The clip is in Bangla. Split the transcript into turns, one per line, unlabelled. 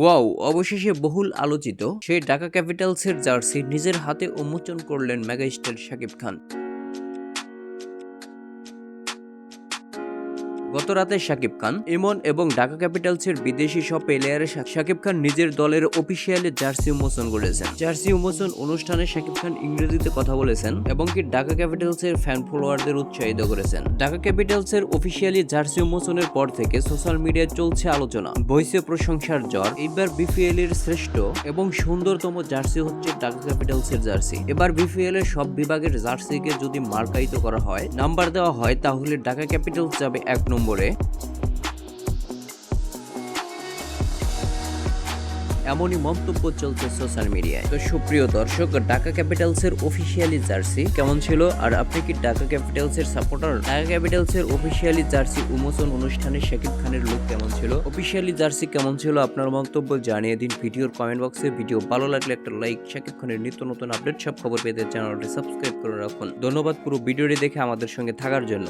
ওয়াও, অবশেষে বহুল আলোচিত, সেই ঢাকা ক্যাপিটালসের জার্সি নিজের হাতে উন্মোচন করলেন মেগাস্টার শাকিব খান। গত রাতে শাকিব খান, ইমন এবং ঢাকা ক্যাপিটালসের বিদেশি সব প্লেয়ারের শাকিব খান নিজের দলের অফিসিয়ালি জার্সি উন্মোচন করেছেন। জার্সি উন্মোচন অনুষ্ঠানে শাকিব খান ইংরেজিতে কথা বলেছেন এবং কি ঢাকা ক্যাপিটালসের ফ্যান ফলোয়ারদের উৎসাহিত করেছেন। ঢাকা ক্যাপিটালসের অফিসিয়ালি জার্সি উন্মোচনের পর থেকে সোশ্যাল মিডিয়ায় চলছে আলোচনা। বইছে প্রশংসার জ্বর এইবার বিপিএল এর শ্রেষ্ঠ এবং সুন্দরতম জার্সি হচ্ছে ঢাকা ক্যাপিটালসের জার্সি এবার বিপিএল এর সব বিভাগের জার্সিকে যদি মার্কায়িত করা হয় নাম্বার দেওয়া হয়, তাহলে ঢাকা ক্যাপিটালস যাবে এক নম্বরে। নম্বরে এমনই মন্তব্য চলছে সোশ্যাল মিডিয়ায়। তো সুপ্রিয় দর্শক, ঢাকা ক্যাপিটালসের অফিসিয়ালি জার্সি কেমন ছিল? আর আপনি কি ঢাকা ক্যাপিটালসের সাপোর্টার ঢাকা ক্যাপিটালসের অফিসিয়ালি জার্সি উন্মোচন অনুষ্ঠানে শাকিব খানের লুক কেমন ছিল? অফিসিয়ালি জার্সি কেমন ছিল আপনার মন্তব্য জানিয়ে দিন ভিডিওর কমেন্ট বক্সে ভিডিও ভালো লাগলে একটা লাইক শাকিব খানের নিত্য নতুন আপডেট সব খবর পেতে চ্যানেলটি সাবস্ক্রাইব করে রাখুন। ধন্যবাদ পুরো ভিডিওটি দেখে আমাদের সঙ্গে থাকার জন্য.